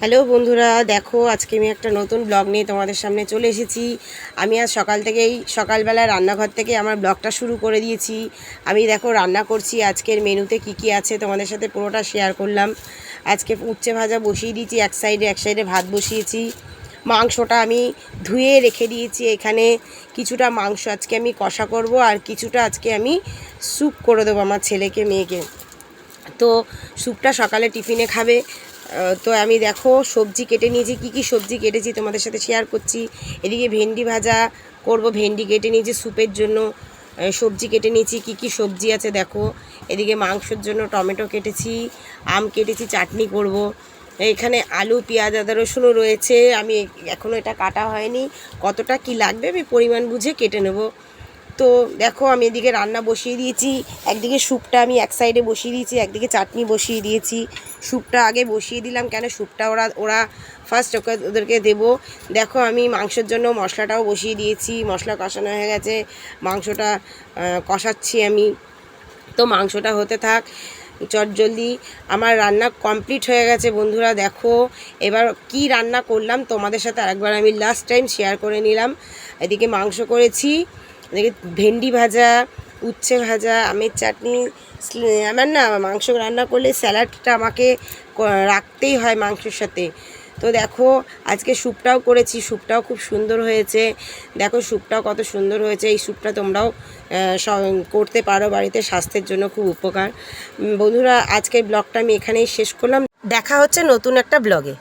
Hello বন্ধুরা, দেখো আজকে আমি একটা নতুন ব্লগ নিয়ে তোমাদের সামনে চলে এসেছি। আমি আজ সকাল থেকেই সকালবেলা রান্নাঘর থেকে আমার ব্লগটা শুরু করে দিয়েছি। আমি দেখো রান্না করছি, আজকের মেনুতে কি কি আছে তোমাদের সাথে পুরোটা শেয়ার করলাম। আজকে উচ্ছে ভাজা বসিয়ে দিয়েছি, এক সাইডে এক সাইডে ভাত বসিয়েছি। মাংসটা আমি ধুয়ে রেখে দিয়েছি এখানে। কিছুটা মাংস আজকে আমি কষা করব আর কিছুটা আজকে আমি স্যুপ করে দেবো আমার ছেলেকে, মেয়েকে। তো স্যুপটা সকালে টিফিনে খাবে। তো আমি দেখো সবজি কেটে নিয়েছি, কি কি সবজি কেটেছি তোমাদের সাথে শেয়ার করছি। এদিকে ভেন্ডি ভাজা করব, ভেন্ডি কেটে নিয়েছি স্যুপের জন্য। সবজি কেটে নিয়েছি, কি কি সবজি আছে দেখো। এদিকে মাংসের জন্য টমেটো কেটেছি, আম কেটেছি, চাটনি করব। এখানে আলু, পেঁয়াজ, আদা রসুনও রয়েছে। আমি এখনও এটা কাটা হয়নি। কতটা কি লাগবে আমি পরিমাণ বুঝে কেটে নেব। তো দেখো আমি এদিকে রান্না বসিয়ে দিয়েছি, একদিকে স্যুপটা আমি এক সাইডে বসিয়ে দিয়েছি, একদিকে চাটনি বসিয়ে দিয়েছি। স্যুপটা আগে বসিয়ে দিলাম কেন স্যুপটা ওরা ওরা ফার্স্ট ওকে, ওদেরকে দেবো। দেখো আমি মাংসের জন্য মশলাটাও বসিয়ে দিয়েছি, মশলা কষানো হয়ে গেছে, মাংসটা কষাচ্ছি আমি। তো মাংসটা হতে থাক চটজলদি আমার রান্না কমপ্লিট হয়ে গেছে বন্ধুরা, দেখো। এবার কি রান্না করলাম তোমাদের সাথে আরেকবার আমি লাস্ট টাইম শেয়ার করে নিলাম। এদিকে মাংস করেছি ভেন্ডি ভাজা, উচ্ছে ভাজা, আমের চাটনি আমার না মাংস রান্না করলে স্যালাডটা আমাকে রাখতেই হয় মাংসের সাথে। তো দেখো, আজকে স্যুপটাও করেছি, স্যুপটাও খুব সুন্দর হয়েছে। দেখো স্যুপটাও কত সুন্দর হয়েছে, এই স্যুপটা তোমরাও করতে পারো, বাড়িতে স্বাস্থ্যের জন্য খুব উপকার। বন্ধুরা, আজকের ব্লগটা আমি এখানেই শেষ করলাম। দেখা হচ্ছে নতুন একটা ব্লগে।